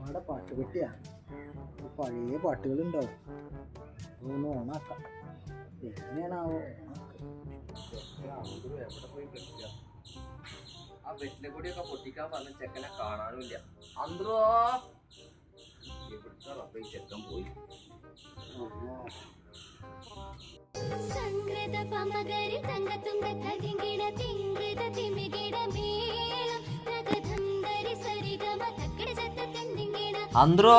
അവിടെ പാട്ട് പെട്ടിയാ പഴയ പാട്ടുകളുണ്ടാവും ഒന്ന് ഓണാക്കാം. എങ്ങനെയാണാവോ എവിടെ പോയി കളിക്കുക ആ വെറ്റിലെ കൂടിയൊക്കെ പൊട്ടിക്കാൻ പറഞ്ഞ ചെക്കനെ കാണാനുമില്ല. അന്ത്രോ! എവിടുത്തെ റബ്ബേ ചെക്കൻ പോയി. സംഗ്രത പമകരി തങ്കതുങ്ക തതിങ്കിട തിങ്കൃത തിമികിട അന്ത്രോ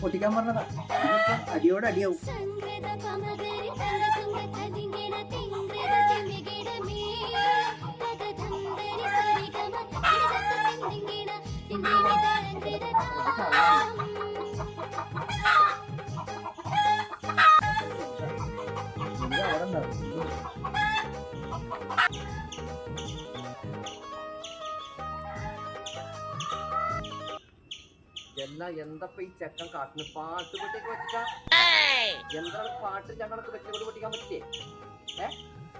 പൊട്ടിക്കാൻ അടിയോട് അടിയാവും. എല്ലാ എന്തപ്പ ഈ ചെക്കൻ കാട്ടിന് പാട്ട് പൊട്ടിക്ക് വെച്ചിട്ടാ? എന്താണ് പാട്ട് ഞങ്ങൾക്ക് വെറ്റിലക്കൊടി പൊട്ടിക്കാൻ പറ്റില്ലേ? ഏ?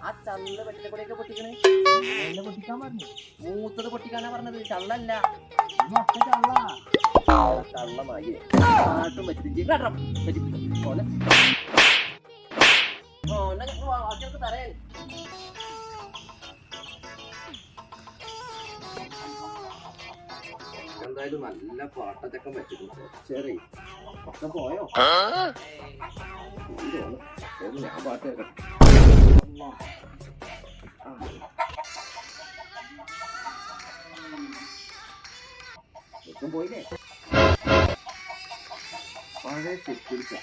ആ ചള്ള വെറ്റിലക്കൊടിയൊക്കെ പൊട്ടിക്കണേ. എന്നെ പൊട്ടിക്കാൻ പറഞ്ഞു. മൂത്തത് പൊട്ടിക്കാനാ പറഞ്ഞത്. ചള്ളല്ല. ഇത് ഒക്കെ ചള്ളാ. കള്ളമായി പാട്ടും വെച്ചിട്ട് ഓനെ. ഓനെ തരാൻ എന്തായാലും നല്ല പാട്ടത്തൊക്കെ വെച്ചിട്ടുണ്ട് ശരി ഒക്കെ പോയോ? ഞാൻ പാട്ട് കേൾക്കാം. പോയില്ലേ? പഴയ സെക്യൂരിറ്റി